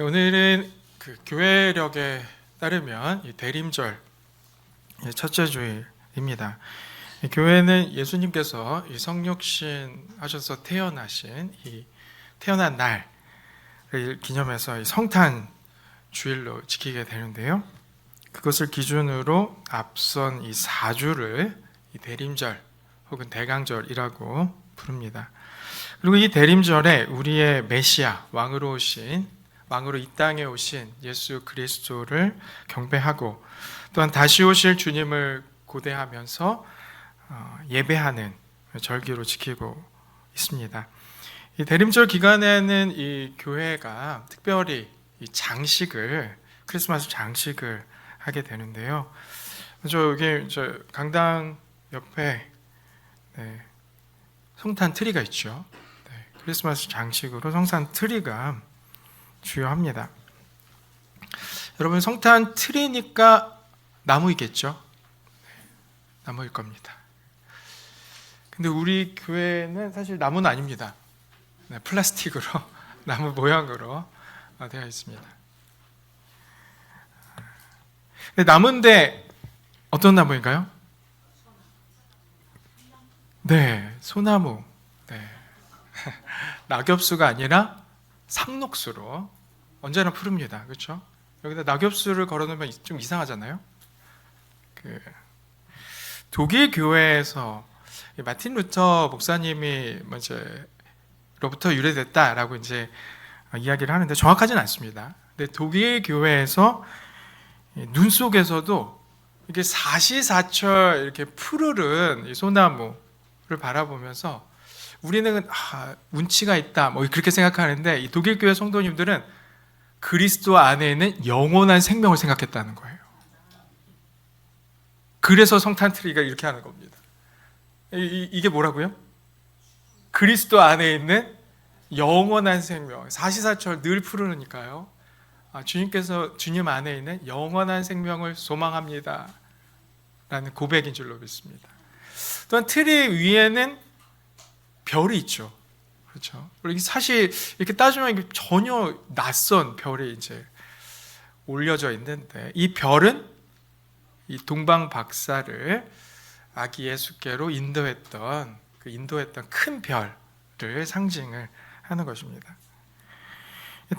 네, 오늘은 그 교회력에 따르면 이 대림절 예, 첫째 주일입니다. 이 교회는 예수님께서 이 성육신 하셔서 태어나신 이 태어난 날을 기념해서 이 성탄 주일로 지키게 되는데요. 그것을 기준으로 앞선 이 4주를 이 대림절 혹은 대강절이라고 부릅니다. 그리고 이 대림절에 우리의 메시아 왕으로 오신 왕으로 이 땅에 오신 예수 그리스도를 경배하고 또한 다시 오실 주님을 고대하면서 어, 예배하는 절기로 지키고 있습니다. 이 대림절 기간에는 이 교회가 특별히 이 장식을 크리스마스 장식을 하게 되는데요. 저 여기 저 강당 옆에 네, 성탄 트리가 있죠. 네, 크리스마스 장식으로 성탄 트리가 주요합니다. 여러분 성탄 트리니까 나무이겠죠? 네, 나무일 겁니다. 근데 우리 교회는 사실 나무는 아닙니다. 네, 플라스틱으로 나무 모양으로 어, 되어 있습니다. 근데 나무인데 어떤 나무인가요? 네, 소나무. 네. 낙엽수가 아니라 상록수로 언제나 푸릅니다. 그렇죠? 여기다 낙엽수를 걸어놓으면 좀 이상하잖아요. 그 독일 교회에서 이 마틴 루터 목사님이 먼저로부터 유래됐다라고 이제 이야기를 하는데 정확하지는 않습니다. 근데 독일 교회에서 눈 속에서도 이게 사시사철 이렇게 푸르른 이 소나무를 바라보면서 우리는 아, 운치가 있다 뭐 그렇게 생각하는데 이 독일 교회 성도님들은 그리스도 안에 있는 영원한 생명을 생각했다는 거예요. 그래서 성탄 트리가 이렇게 하는 겁니다. 이, 이, 게 뭐라고요? 그리스도 안에 있는 영원한 생명. 사시사철 늘 푸르니까요. 아, 주님께서 주님 안에 있는 영원한 생명을 소망합니다. 라는 고백인 줄로 믿습니다. 또한 트리 위에는 별이 있죠. 그렇죠. 사실 이렇게 따지면 전혀 낯선 별이 이제 올려져 있는데 이 별은 이 동방 박사를 아기 예수께로 인도했던 그 인도했던 큰 별을 상징을 하는 것입니다.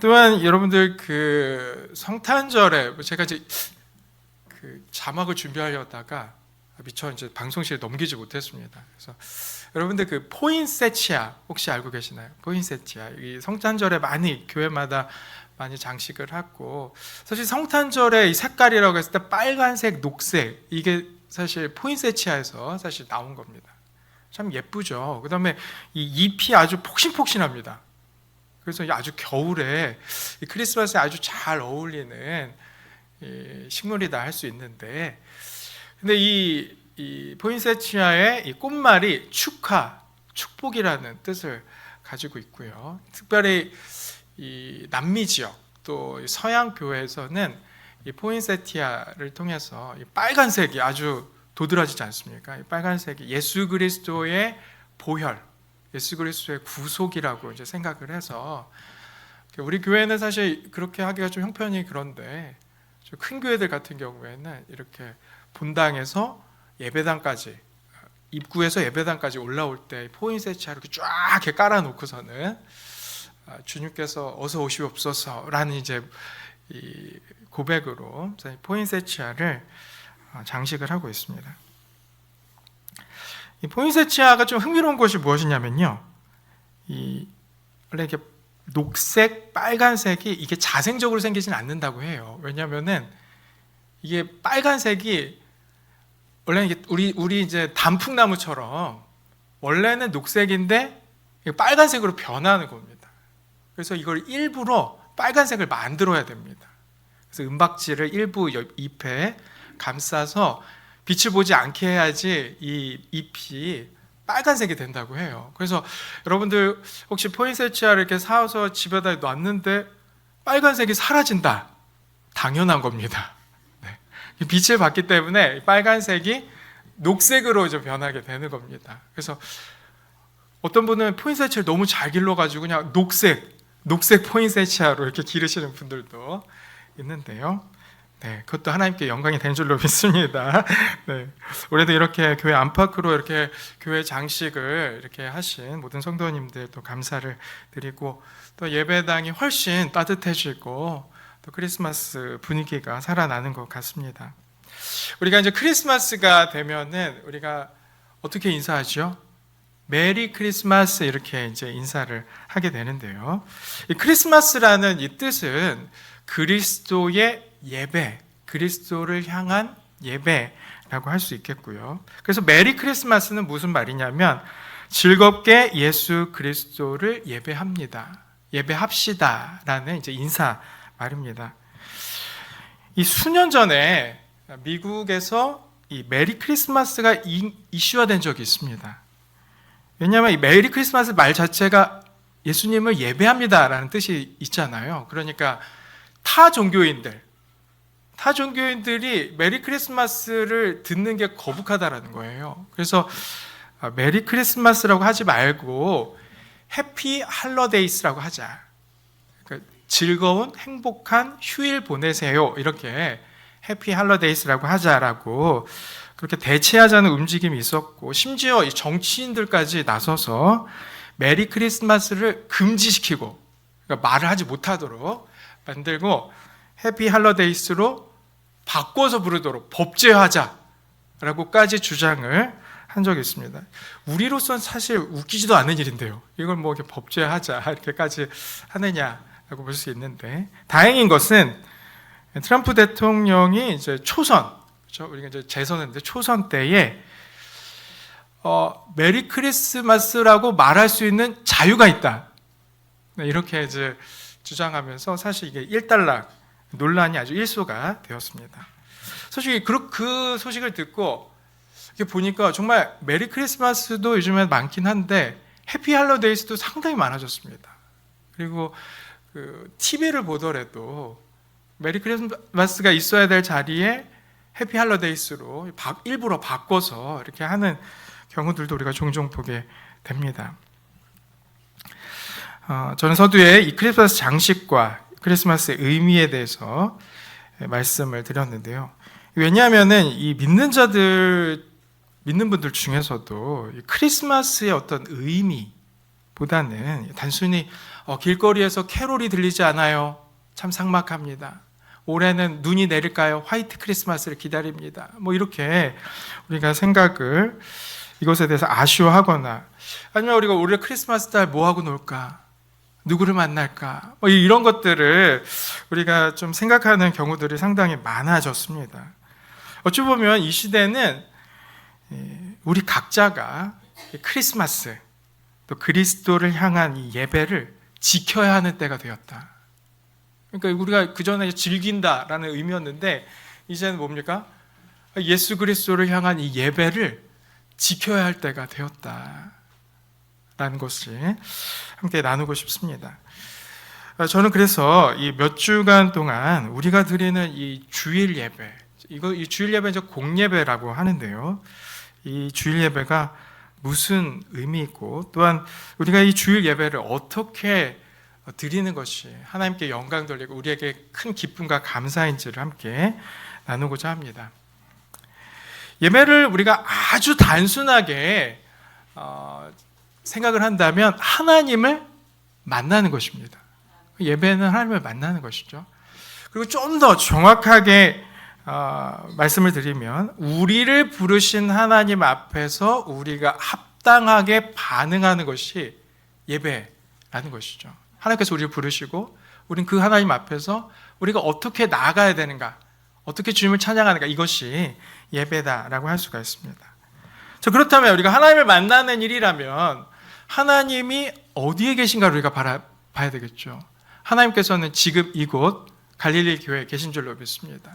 또한 여러분들 그 성탄절에 제가 이제 그 자막을 준비하려다가 미처 이제 방송실에 넘기지 못했습니다. 그래서 여러분들 그 포인세치아 혹시 알고 계시나요? 포인세치아 이 성탄절에 많이 교회마다 많이 장식을 하고 사실 성탄절의 이 색깔이라고 했을 때 빨간색, 녹색 이게 사실 포인세치아에서 사실 나온 겁니다. 참 예쁘죠. 그다음에 이 잎이 아주 폭신폭신합니다. 그래서 아주 겨울에 크리스마스에 아주 잘 어울리는 식물이다 할 수 있는데 근데 이, 이 포인세치아의 이 꽃말이 축하, 축복이라는 뜻을 가지고 있고요. 특별히 이 남미 지역 또 서양 교회에서는 이 포인세티아를 통해서 이 빨간색이 아주 도드라지지 않습니까? 이 빨간색이 예수 그리스도의 보혈, 예수 그리스도의 구속이라고 이제 생각을 해서 우리 교회는 사실 그렇게 하기가 좀 형편이 그런데 큰 교회들 같은 경우에는 이렇게 본당에서 예배당까지 입구에서 예배당까지 올라올 때 포인세치아 이렇게 쫙 깔아놓고서는 주님께서 어서 오시옵소서라는 이제 이 고백으로 포인세치아를 장식을 하고 있습니다. 이 포인세치아가 좀 흥미로운 것이 무엇이냐면요, 이 원래 이렇게 녹색, 빨간색이 이게 자생적으로 생기진 않는다고 해요. 왜냐하면은 이게 빨간색이 원래 이게 우리 우리 이제 단풍나무처럼 원래는 녹색인데 빨간색으로 변하는 겁니다. 그래서 이걸 일부러 빨간색을 만들어야 됩니다. 그래서 은박지를 일부 잎에 감싸서 빛을 보지 않게 해야지 이 잎이 빨간색이 된다고 해요. 그래서 여러분들 혹시 포인세치아를 이렇게 사서 집에다 놨는데 빨간색이 사라진다. 당연한 겁니다. 네. 빛을 받기 때문에 빨간색이 녹색으로 좀 변하게 되는 겁니다. 그래서 어떤 분은 포인세치를 너무 잘 길러가지고 그냥 녹색, 녹색 포인세치아로 이렇게 기르시는 분들도 있는데요. 네, 그것도 하나님께 영광이 된 줄로 믿습니다. 네, 올해도 이렇게 교회 안팎으로 이렇게 교회 장식을 이렇게 하신 모든 성도님들 또 감사를 드리고 또 예배당이 훨씬 따뜻해지고 또 크리스마스 분위기가 살아나는 것 같습니다. 우리가 이제 크리스마스가 되면은 우리가 어떻게 인사하죠? 메리 크리스마스 이렇게 이제 인사를 하게 되는데요. 이 크리스마스라는 이 뜻은 그리스도의 예배, 그리스도를 향한 예배라고 할 수 있겠고요. 그래서 메리 크리스마스는 무슨 말이냐면 즐겁게 예수 그리스도를 예배합니다. 예배합시다라는 이제 인사 말입니다. 이 수년 전에 미국에서 이 메리 크리스마스가 이, 이슈화된 적이 있습니다. 왜냐하면 이 메리 크리스마스 말 자체가 예수님을 예배합니다라는 뜻이 있잖아요. 그러니까 타 종교인들, 타 종교인들이 메리 크리스마스를 듣는 게 거북하다라는 거예요. 그래서 아, 메리 크리스마스라고 하지 말고 해피 할러데이스라고 하자. 즐거운 행복한 휴일 보내세요. 이렇게 해피 할러데이스라고 하자라고 그렇게 대체하자는 움직임이 있었고 심지어 이 정치인들까지 나서서 메리 크리스마스를 금지시키고 그러니까 말을 하지 못하도록 만들고 해피 할러데이스로 바꿔서 부르도록 법제화하자라고까지 주장을 한 적이 있습니다. 우리로서는 사실 웃기지도 않은 일인데요. 이걸 뭐 이렇게 법제화하자 이렇게까지 하느냐 라고 볼 수 있는데 다행인 것은 트럼프 대통령이 이제 초선, 그렇죠? 우리가 이제 재선했는데 초선 때에 어, 메리 크리스마스라고 말할 수 있는 자유가 있다. 네, 이렇게 이제 주장하면서 사실 이게 일단락 논란이 아주 일소가 되었습니다. 솔직히 그, 그 소식을 듣고 이렇게 보니까 정말 메리 크리스마스도 요즘에 많긴 한데 해피 할로데이스도 상당히 많아졌습니다. 그리고 그 TV를 보더라도 메리 크리스마스가 있어야 될 자리에 해피 할로데이스로 일부러 바꿔서 이렇게 하는 경우들도 우리가 종종 보게 됩니다. 어, 저는 서두에 이 크리스마스 장식과 크리스마스의 의미에 대해서 말씀을 드렸는데요. 왜냐하면은 이 믿는 자들 믿는 분들 중에서도 크리스마스의 어떤 의미보다는 단순히 어, 길거리에서 캐롤이 들리지 않아요. 참 삭막합니다. 올해는 눈이 내릴까요? 화이트 크리스마스를 기다립니다. 뭐 이렇게 우리가 생각을 이것에 대해서 아쉬워하거나 아니면 우리가 올해 크리스마스 날뭐 하고 놀까? 누구를 만날까? 뭐 이런 것들을 우리가 좀 생각하는 경우들이 상당히 많아졌습니다. 어찌 보면 이 시대는 우리 각자가 크리스마스 또 그리스도를 향한 이 예배를 지켜야 하는 때가 되었다. 그러니까 우리가 그 전에 즐긴다라는 의미였는데 이제는 뭡니까? 예수 그리스도를 향한 이 예배를 지켜야 할 때가 되었다. 라는 것을 함께 나누고 싶습니다. 저는 그래서 이 몇 주간 동안 우리가 드리는 이 주일 예배, 이거 이 주일 예배 이제 공예배라고 하는데요. 이 주일 예배가 무슨 의미있고 또한 우리가 이 주일 예배를 어떻게 드리는 것이 하나님께 영광 돌리고 우리에게 큰 기쁨과 감사인지를 함께 나누고자 합니다. 예배를 우리가 아주 단순하게 어, 생각을 한다면 하나님을 만나는 것입니다. 예배는 하나님을 만나는 것이죠. 그리고 좀 더 정확하게 어, 말씀을 드리면 우리를 부르신 하나님 앞에서 우리가 합당하게 반응하는 것이 예배라는 것이죠. 하나님께서 우리를 부르시고 우리는 그 하나님 앞에서 우리가 어떻게 나아가야 되는가, 어떻게 주님을 찬양하는가 이것이 예배다라고 할 수가 있습니다. 자, 그렇다면 우리가 하나님을 만나는 일이라면 하나님이 어디에 계신가를 우리가 바라, 봐야 되겠죠. 하나님께서는 지금 이곳 갈릴리 교회에 계신 줄로 믿습니다.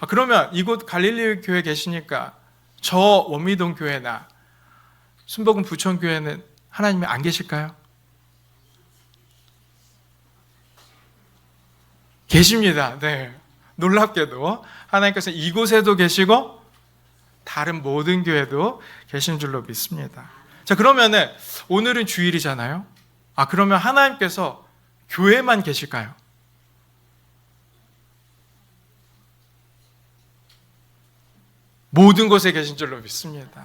아, 그러면 이곳 갈릴리 교회에 계시니까 저 원미동 교회나 순복음 부천 교회는 하나님이 안 계실까요? 계십니다. 네. 놀랍게도 하나님께서 이곳에도 계시고 다른 모든 교회도 계신 줄로 믿습니다. 자, 그러면은 오늘은 주일이잖아요. 아, 그러면 하나님께서 교회만 계실까요? 모든 곳에 계신 줄로 믿습니다.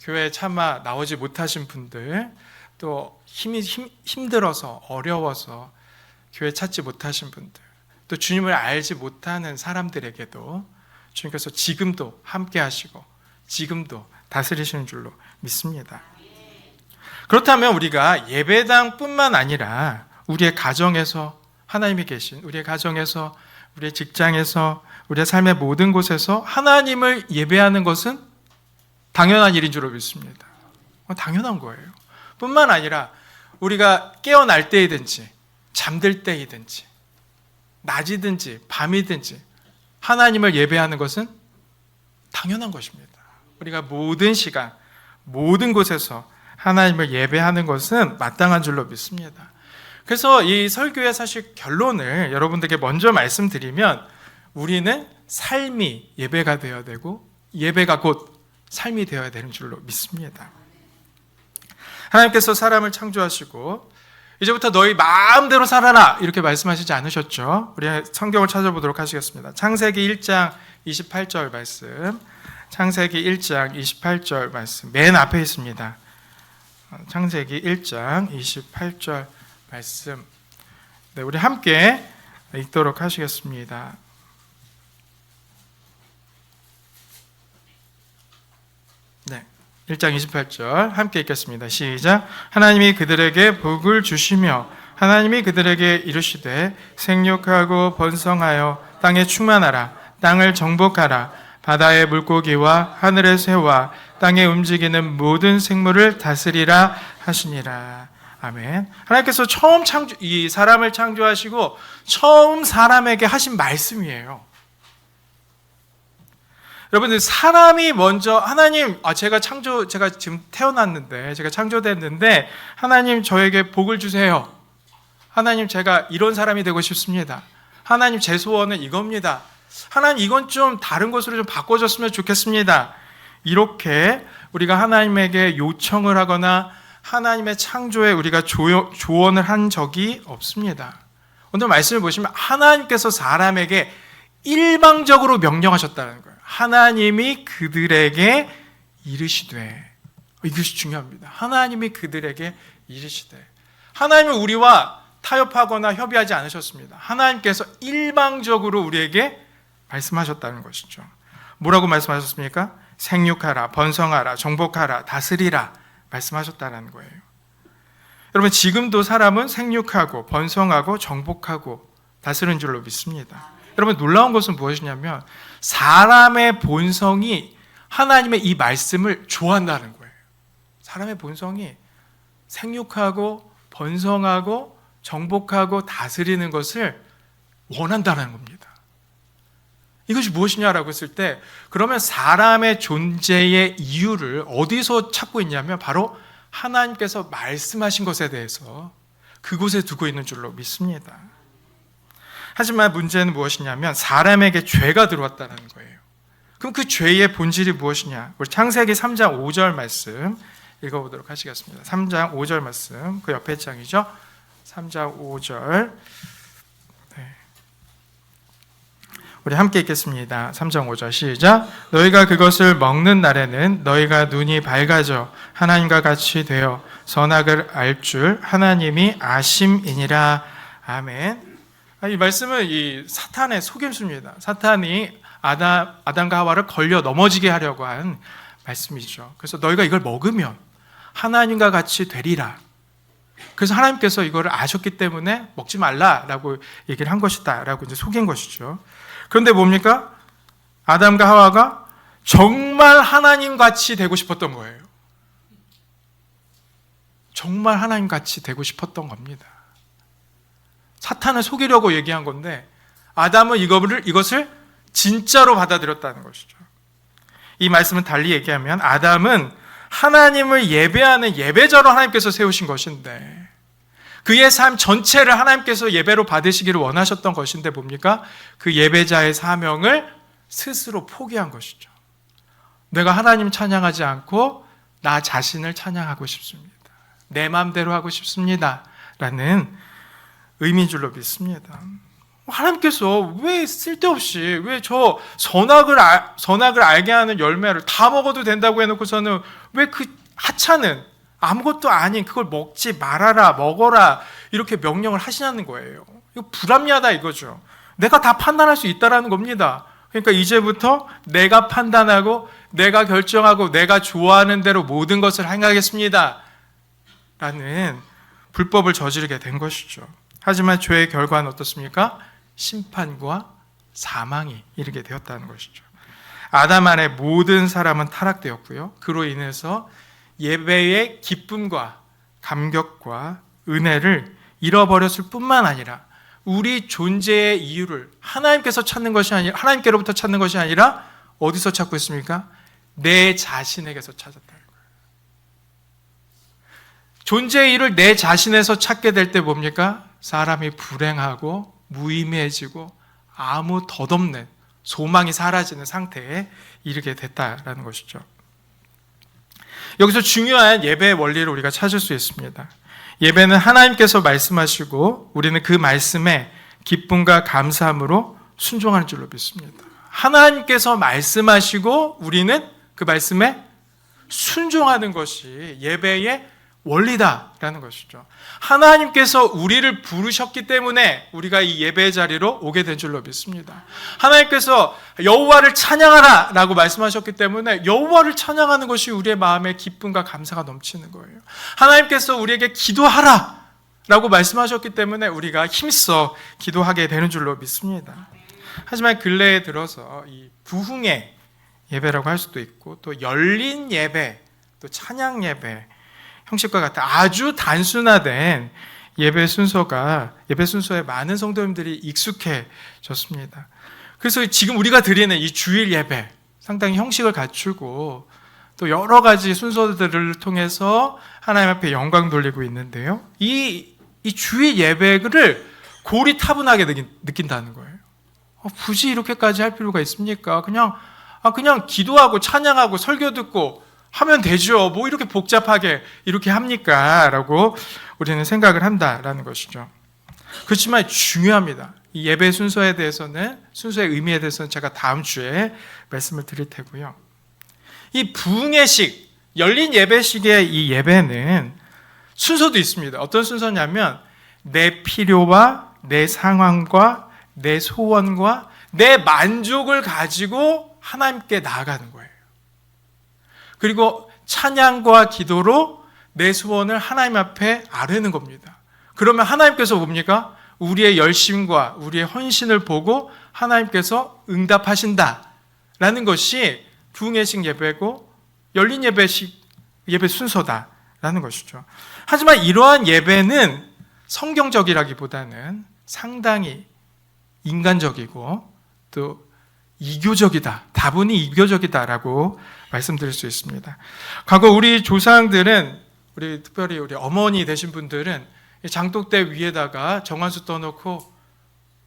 교회 차마 나오지 못하신 분들, 또 힘이 힘, 힘들어서 어려워서 교회 찾지 못하신 분들, 또 주님을 알지 못하는 사람들에게도 주님께서 지금도 함께 하시고 지금도 다스리시는 줄로 믿습니다. 그렇다면 우리가 예배당뿐만 아니라 우리의 가정에서 하나님이 계신 우리의 가정에서 우리의 직장에서 우리의 삶의 모든 곳에서 하나님을 예배하는 것은 당연한 일인 줄로 믿습니다. 어, 당연한 거예요. 뿐만 아니라 우리가 깨어날 때이든지 잠들 때이든지 낮이든지 밤이든지 하나님을 예배하는 것은 당연한 것입니다. 우리가 모든 시간, 모든 곳에서 하나님을 예배하는 것은 마땅한 줄로 믿습니다. 그래서 이 설교의 사실 결론을 여러분들께 먼저 말씀드리면 우리는 삶이 예배가 되어야 되고 예배가 곧 삶이 되어야 되는 줄로 믿습니다. 하나님께서 사람을 창조하시고 이제부터 너희 마음대로 살아라 이렇게 말씀하시지 않으셨죠? 우리 성경을 찾아보도록 하시겠습니다. 창세기 1장 28절 말씀. 창세기 1장 28절 말씀. 맨 앞에 있습니다. 창세기 1장 28절 말씀. 네, 우리 함께 읽도록 하시겠습니다. 네. 1장 28절 함께 읽겠습니다. 시작. 하나님이 그들에게 복을 주시며 하나님이 그들에게 이르시되 생육하고 번성하여 땅에 충만하라 땅을 정복하라 바다의 물고기와 하늘의 새와 땅에 움직이는 모든 생물을 다스리라 하시니라. 아멘. 하나님께서 처음 창조 이 사람을 창조하시고 처음 사람에게 하신 말씀이에요. 여러분들 사람이 먼저 하나님 아 제가 창조 제가 지금 태어났는데 제가 창조됐는데 하나님 저에게 복을 주세요. 하나님 제가 이런 사람이 되고 싶습니다. 하나님 제 소원은 이겁니다. 하나님 이건 좀 다른 것으로 좀 바꿔줬으면 좋겠습니다. 이렇게 우리가 하나님에게 요청을 하거나 하나님의 창조에 우리가 조언을 한 적이 없습니다. 오늘 말씀을 보시면 하나님께서 사람에게 일방적으로 명령하셨다는 거예요. 하나님이 그들에게 이르시되 이것이 중요합니다. 하나님이 그들에게 이르시되 하나님은 우리와 타협하거나 협의하지 않으셨습니다. 하나님께서 일방적으로 우리에게 말씀하셨다는 것이죠. 뭐라고 말씀하셨습니까? 생육하라, 번성하라, 정복하라, 다스리라 말씀하셨다는 거예요. 여러분 지금도 사람은 생육하고 번성하고 정복하고 다스리는 줄로 믿습니다. 여러분 놀라운 것은 무엇이냐면 사람의 본성이 하나님의 이 말씀을 좋아한다는 거예요. 사람의 본성이 생육하고 번성하고 정복하고 다스리는 것을 원한다는 겁니다. 이것이 무엇이냐라고 했을 때 그러면 사람의 존재의 이유를 어디서 찾고 있냐면 바로 하나님께서 말씀하신 것에 대해서 그곳에 두고 있는 줄로 믿습니다. 하지만 문제는 무엇이냐면 사람에게 죄가 들어왔다는 거예요. 그럼 그 죄의 본질이 무엇이냐? 우리 창세기 3장 5절 말씀 읽어보도록 하시겠습니다. 3장 5절 말씀 그 옆에 장이죠. 3장 5절 우리 함께 읽겠습니다. 3장 5절 시작. 너희가 그것을 먹는 날에는 너희가 눈이 밝아져 하나님과 같이 되어 선악을 알 줄 하나님이 아심이니라. 아멘. 아, 이 말씀은 이 사탄의 속임수입니다. 사탄이 아담, 아담과 하와를 걸려 넘어지게 하려고 한 말씀이죠. 그래서 너희가 이걸 먹으면 하나님과 같이 되리라. 그래서 하나님께서 이거를 아셨기 때문에 먹지 말라라고 얘기를 한 것이다라고 이제 속인 것이죠. 그런데 뭡니까? 아담과 하와가 정말 하나님 같이 되고 싶었던 거예요. 정말 하나님 같이 되고 싶었던 겁니다. 사탄을 속이려고 얘기한 건데 아담은 이것을 이것을 진짜로 받아들였다는 것이죠. 이 말씀은 달리 얘기하면 아담은 하나님을 예배하는 예배자로 하나님께서 세우신 것인데 그의 삶 전체를 하나님께서 예배로 받으시기를 원하셨던 것인데 뭡니까? 그 예배자의 사명을 스스로 포기한 것이죠. 내가 하나님 찬양하지 않고 나 자신을 찬양하고 싶습니다. 내 마음대로 하고 싶습니다. 라는 의미인 줄로 믿습니다. 하나님께서 왜 쓸데없이 왜 저 선악을 알, 선악을 알게 하는 열매를 다 먹어도 된다고 해놓고서는 왜 그 하찮은 아무것도 아닌 그걸 먹지 말아라 먹어라 이렇게 명령을 하시냐는 거예요. 이거 불합리하다 이거죠. 내가 다 판단할 수 있다라는 겁니다. 그러니까 이제부터 내가 판단하고 내가 결정하고 내가 좋아하는 대로 모든 것을 행하겠습니다. 라는 불법을 저지르게 된 것이죠. 하지만 죄의 결과는 어떻습니까? 심판과 사망이 이르게 되었다는 것이죠. 아담 안에 모든 사람은 타락되었고요. 그로 인해서 예배의 기쁨과 감격과 은혜를 잃어버렸을 뿐만 아니라 우리 존재의 이유를 하나님께서 찾는 것이 아니라 하나님께로부터 찾는 것이 아니라 어디서 찾고 있습니까? 내 자신에게서 찾았다는 거예요. 존재의 이유를 내 자신에서 찾게 될 때 뭡니까? 사람이 불행하고 무의미해지고 아무 덧없는 소망이 사라지는 상태에 이르게 됐다라는 것이죠. 여기서 중요한 예배의 원리를 우리가 찾을 수 있습니다. 예배는 하나님께서 말씀하시고 우리는 그 말씀에 기쁨과 감사함으로 순종하는 줄로 믿습니다. 하나님께서 말씀하시고 우리는 그 말씀에 순종하는 것이 예배의 원리다라는 것이죠. 하나님께서 우리를 부르셨기 때문에 우리가 이 예배 자리로 오게 된 줄로 믿습니다. 하나님께서 여호와를 찬양하라라고 말씀하셨기 때문에 여호와를 찬양하는 것이 우리의 마음에 기쁨과 감사가 넘치는 거예요. 하나님께서 우리에게 기도하라 라고 말씀하셨기 때문에 우리가 힘써 기도하게 되는 줄로 믿습니다. 하지만 근래에 들어서 이 부흥의 예배라고 할 수도 있고 또 열린 예배, 또 찬양 예배 형식과 같은 아주 단순화된 예배 순서가 예배 순서에 많은 성도님들이 익숙해졌습니다. 그래서 지금 우리가 드리는 이 주일 예배 상당히 형식을 갖추고 또 여러 가지 순서들을 통해서 하나님 앞에 영광 돌리고 있는데요. 이, 이 주일 예배를 고리타분하게 느낀, 느낀다는 거예요. 어, 굳이 이렇게까지 할 필요가 있습니까? 그냥 아 그냥 기도하고 찬양하고 설교 듣고 하면 되죠. 뭐 이렇게 복잡하게 이렇게 합니까? 라고 우리는 생각을 한다라는 것이죠. 그렇지만 중요합니다. 이 예배 순서에 대해서는 순서의 의미에 대해서는 제가 다음 주에 말씀을 드릴 테고요. 이 부흥의 식, 열린 예배식의 이 예배는 순서도 있습니다. 어떤 순서냐면 내 필요와 내 상황과 내 소원과 내 만족을 가지고 하나님께 나아가는 거예요. 그리고 찬양과 기도로 내 소원을 하나님 앞에 아뢰는 겁니다. 그러면 하나님께서 뭡니까? 우리의 열심과 우리의 헌신을 보고 하나님께서 응답하신다. 라는 것이 부흥의식 예배고 열린 예배식 예배 순서다. 라는 것이죠. 하지만 이러한 예배는 성경적이라기보다는 상당히 인간적이고 또 이교적이다. 다분히 이교적이다라고 말씀드릴 수 있습니다. 과거 우리 조상들은 우리 특별히 우리 어머니 되신 분들은 장독대 위에다가 정한수 떠놓고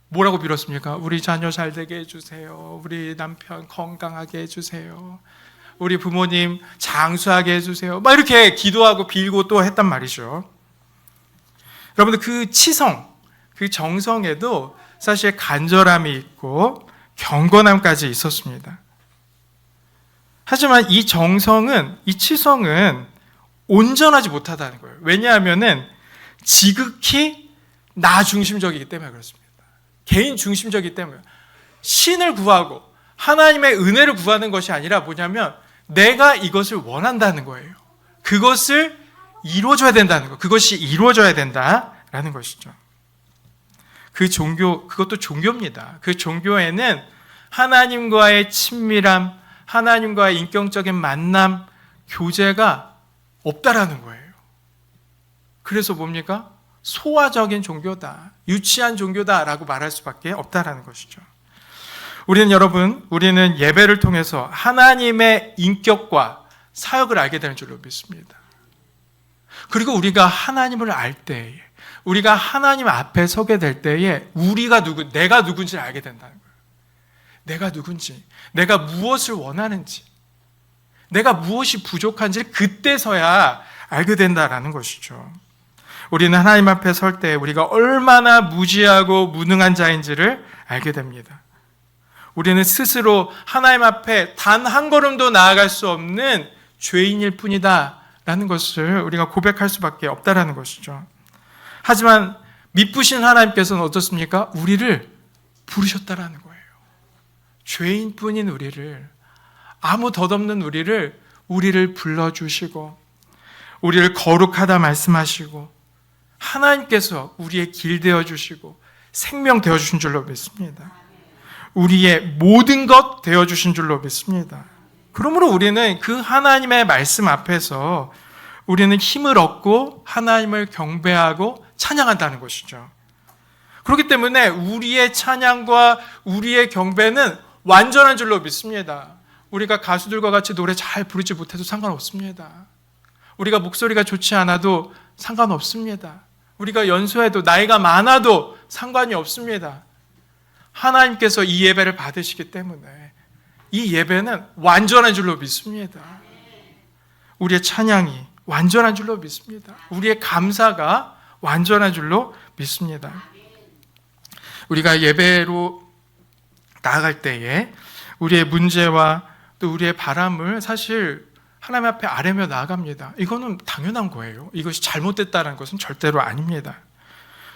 뭐라고 빌었습니까? 우리 자녀 잘 되게 해주세요. 우리 남편 건강하게 해주세요. 우리 부모님 장수하게 해주세요. 막 이렇게 기도하고 빌고 또 했단 말이죠. 여러분들 그 치성, 그 정성에도 사실 간절함이 있고 경건함까지 있었습니다. 하지만 이 정성은, 이 치성은 온전하지 못하다는 거예요. 왜냐하면은 지극히 나 중심적이기 때문에 그렇습니다. 개인 중심적이기 때문에. 신을 구하고 하나님의 은혜를 구하는 것이 아니라 뭐냐면 내가 이것을 원한다는 거예요. 그것을 이루어줘야 된다는 거. 그것이 이루어져야 된다라는 것이죠. 그 종교, 그것도 종교입니다. 그 종교에는 하나님과의 친밀함, 하나님과의 인격적인 만남, 교제가 없다라는 거예요. 그래서 뭡니까? 소화적인 종교다. 유치한 종교다라고 말할 수밖에 없다라는 것이죠. 우리는 여러분, 우리는 예배를 통해서 하나님의 인격과 사역을 알게 되는 줄로 믿습니다. 그리고 우리가 하나님을 알 때에, 우리가 하나님 앞에 서게 될 때에 우리가 누구, 내가 누군지를 알게 된다는 거예요. 내가 누군지, 내가 무엇을 원하는지, 내가 무엇이 부족한지 그때서야 알게 된다라는 것이죠. 우리는 하나님 앞에 설 때 우리가 얼마나 무지하고 무능한 자인지를 알게 됩니다. 우리는 스스로 하나님 앞에 단 한 걸음도 나아갈 수 없는 죄인일 뿐이다. 라는 것을 우리가 고백할 수밖에 없다라는 것이죠. 하지만 미쁘신 하나님께서는 어떻습니까? 우리를 부르셨다라는 거예요. 죄인뿐인 우리를 아무 덧없는 우리를 우리를 불러 주시고 우리를 거룩하다 말씀하시고 하나님께서 우리의 길 되어 주시고 생명 되어 주신 줄로 믿습니다. 우리의 모든 것 되어 주신 줄로 믿습니다. 그러므로 우리는 그 하나님의 말씀 앞에서 우리는 힘을 얻고 하나님을 경배하고 찬양한다는 것이죠. 그렇기 때문에 우리의 찬양과 우리의 경배는 완전한 줄로 믿습니다. 우리가 가수들과 같이 노래 잘 부르지 못해도 상관없습니다. 우리가 목소리가 좋지 않아도 상관없습니다. 우리가 연소해도 나이가 많아도 상관이 없습니다. 하나님께서 이 예배를 받으시기 때문에 이 예배는 완전한 줄로 믿습니다. 우리의 찬양이 완전한 줄로 믿습니다. 우리의 감사가 완전한 줄로 믿습니다. 우리가 예배로 나아갈 때에 우리의 문제와 또 우리의 바람을 사실 하나님 앞에 아뢰며 나아갑니다. 이거는 당연한 거예요. 이것이 잘못됐다는 것은 절대로 아닙니다.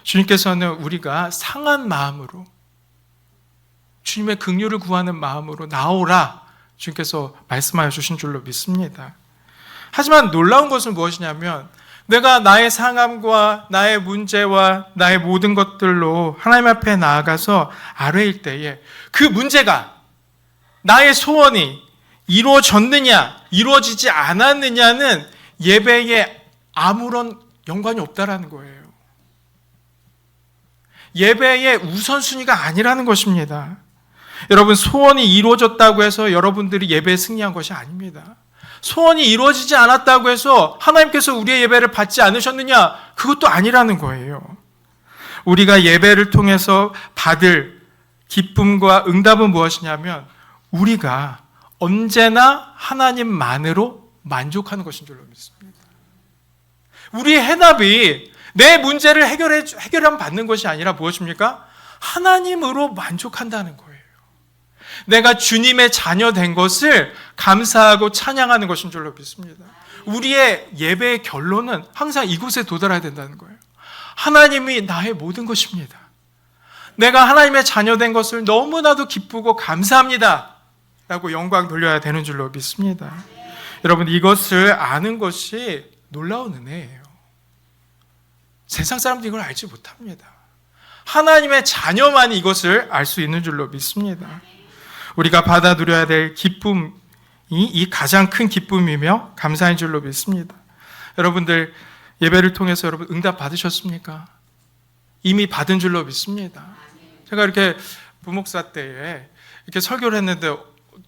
주님께서는 우리가 상한 마음으로 주님의 긍휼을 구하는 마음으로 나오라 주님께서 말씀하여 주신 줄로 믿습니다. 하지만 놀라운 것은 무엇이냐면 내가 나의 상함과 나의 문제와 나의 모든 것들로 하나님 앞에 나아가서 아뢰일 때에 그 문제가 나의 소원이 이루어졌느냐, 이루어지지 않았느냐는 예배에 아무런 연관이 없다라는 거예요. 예배의 우선순위가 아니라는 것입니다. 여러분, 소원이 이루어졌다고 해서 여러분들이 예배에 승리한 것이 아닙니다. 소원이 이루어지지 않았다고 해서 하나님께서 우리의 예배를 받지 않으셨느냐? 그것도 아니라는 거예요. 우리가 예배를 통해서 받을 기쁨과 응답은 무엇이냐면 우리가 언제나 하나님만으로 만족하는 것인 줄로 믿습니다. 우리의 해답이 내 문제를 해결해, 해결하면 받는 것이 아니라 무엇입니까? 하나님으로 만족한다는 거예요. 내가 주님의 자녀 된 것을 감사하고 찬양하는 것인 줄로 믿습니다. 우리의 예배의 결론은 항상 이곳에 도달해야 된다는 거예요. 하나님이 나의 모든 것입니다. 내가 하나님의 자녀 된 것을 너무나도 기쁘고 감사합니다. 라고 영광 돌려야 되는 줄로 믿습니다. 여러분, 이것을 아는 것이 놀라운 은혜예요. 세상 사람들이 이걸 알지 못합니다. 하나님의 자녀만이 이것을 알 수 있는 줄로 믿습니다. 우리가 받아 누려야 될 기쁨이 이 가장 큰 기쁨이며 감사인 줄로 믿습니다. 여러분들 예배를 통해서 여러분 응답 받으셨습니까? 이미 받은 줄로 믿습니다. 제가 이렇게 부목사 때에 이렇게 설교를 했는데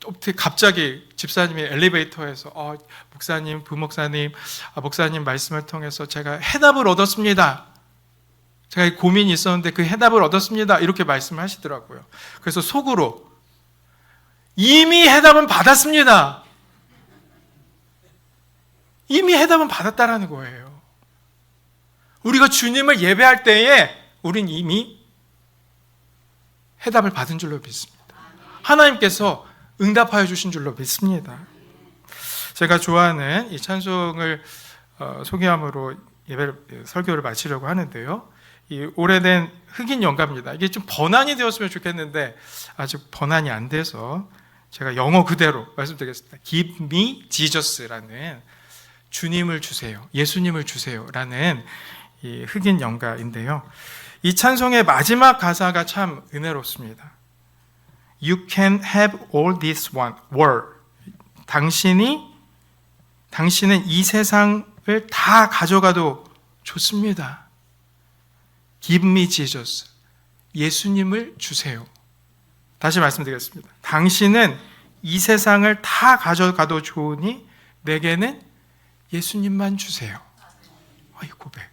어떻게 갑자기 집사님이 엘리베이터에서 어, 목사님, 부목사님, 아, 목사님 말씀을 통해서 제가 해답을 얻었습니다. 제가 고민이 있었는데 그 해답을 얻었습니다. 이렇게 말씀하시더라고요. 그래서 속으로 이미 해답은 받았습니다. 이미 해답은 받았다라는 거예요. 우리가 주님을 예배할 때에 우린 이미 해답을 받은 줄로 믿습니다. 하나님께서 응답하여 주신 줄로 믿습니다. 제가 좋아하는 이 찬송을 어, 소개함으로 예배를 설교를 마치려고 하는데요. 이 오래된 흑인 영가입니다. 이게 좀 번안이 되었으면 좋겠는데 아직 번안이 안 돼서 제가 영어 그대로 말씀드리겠습니다. Give me Jesus라는 주님을 주세요. 예수님을 주세요라는 이 흑인 영가인데요. 이 찬송의 마지막 가사가 참 은혜롭습니다. You can have all this one world. 당신이 당신은 이 세상을 다 가져가도 좋습니다. Give me Jesus. 예수님을 주세요. 다시 말씀드리겠습니다. 당신은 이 세상을 다 가져가도 좋으니 내게는 예수님만 주세요. 이 고백.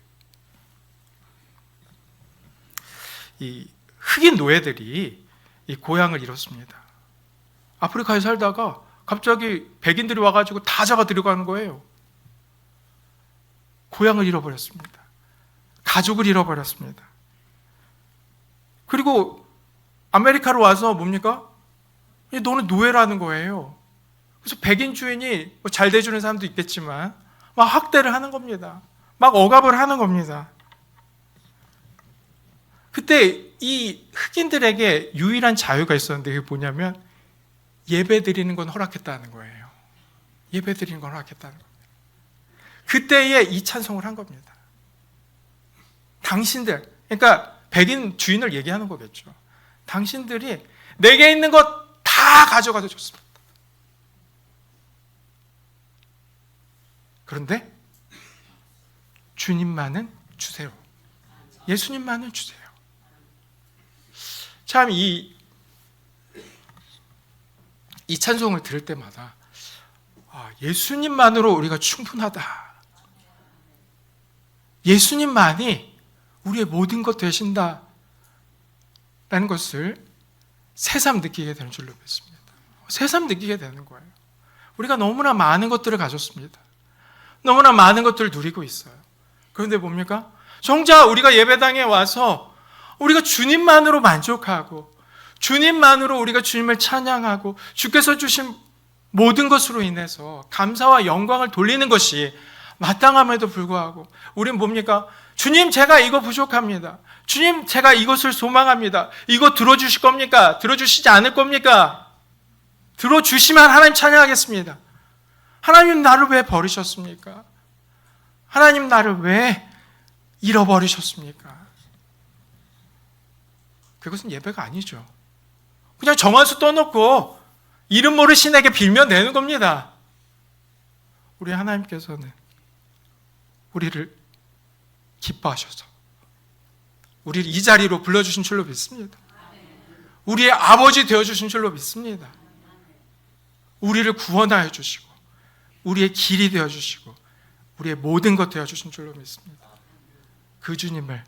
이 흑인 노예들이 이 고향을 잃었습니다. 아프리카에 살다가 갑자기 백인들이 와가지고 다 잡아 들여가는 거예요. 고향을 잃어버렸습니다. 가족을 잃어버렸습니다. 그리고 아메리카로 와서 뭡니까? 이 너는 노예라는 거예요. 그래서 백인 주인이 뭐 잘 대주는 사람도 있겠지만 막 학대를 하는 겁니다. 막 억압을 하는 겁니다. 그때 이 흑인들에게 유일한 자유가 있었는데 그게 뭐냐면 예배 드리는 건 허락했다는 거예요. 예배 드리는 건 허락했다는 겁니다. 그때에 이 찬송을 한 겁니다. 당신들, 그러니까 백인 주인을 얘기하는 거겠죠. 당신들이 내게 있는 것 다 가져가도 좋습니다. 그런데 주님만은 주세요. 예수님만은 주세요. 참 이 이 찬송을 들을 때마다 아, 예수님만으로 우리가 충분하다. 예수님만이 우리의 모든 것 되신다. 라는 것을 새삼 느끼게 되는 줄로 믿습니다. 새삼 느끼게 되는 거예요. 우리가 너무나 많은 것들을 가졌습니다. 너무나 많은 것들을 누리고 있어요. 그런데 뭡니까? 정작 우리가 예배당에 와서 우리가 주님만으로 만족하고 주님만으로 우리가 주님을 찬양하고 주께서 주신 모든 것으로 인해서 감사와 영광을 돌리는 것이 마땅함에도 불구하고 우리는 뭡니까? 주님 제가 이거 부족합니다. 주님 제가 이것을 소망합니다. 이거 들어주실 겁니까? 들어주시지 않을 겁니까? 들어주시면 하나님 찬양하겠습니다. 하나님 나를 왜 버리셨습니까? 하나님 나를 왜 잃어버리셨습니까? 그것은 예배가 아니죠. 그냥 정한수 떠놓고 이름 모를 신에게 빌면 되는 겁니다. 우리 하나님께서는 우리를 기뻐하셔서 우리를 이 자리로 불러주신 줄로 믿습니다. 우리의 아버지 되어주신 줄로 믿습니다. 우리를 구원하여 주시고 우리의 길이 되어주시고 우리의 모든 것 되어주신 줄로 믿습니다. 그 주님을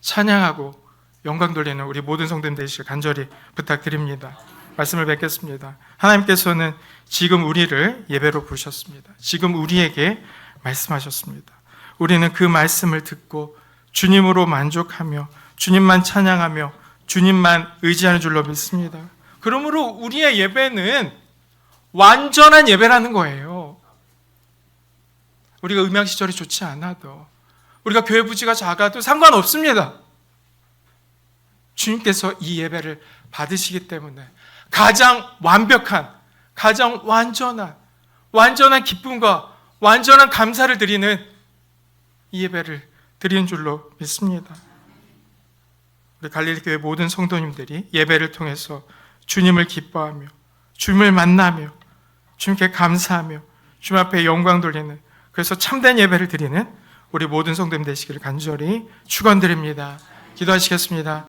찬양하고 영광 돌리는 우리 모든 성도님 되시길 간절히 부탁드립니다. 말씀을 뵙겠습니다. 하나님께서는 지금 우리를 예배로 부르셨습니다. 지금 우리에게 말씀하셨습니다. 우리는 그 말씀을 듣고 주님으로 만족하며 주님만 찬양하며 주님만 의지하는 줄로 믿습니다. 그러므로 우리의 예배는 완전한 예배라는 거예요. 우리가 음향 시절이 좋지 않아도 우리가 교회 부지가 작아도 상관없습니다. 주님께서 이 예배를 받으시기 때문에 가장 완벽한, 가장 완전한, 완전한 기쁨과 완전한 감사를 드리는 이 예배를 드리는 줄로 믿습니다. 우리 갈릴리 교회 모든 성도님들이 예배를 통해서 주님을 기뻐하며 주님을 만나며 주님께 감사하며 주님 앞에 영광 돌리는 그래서 참된 예배를 드리는 우리 모든 성도님 되시기를 간절히 축원드립니다. 기도하시겠습니다.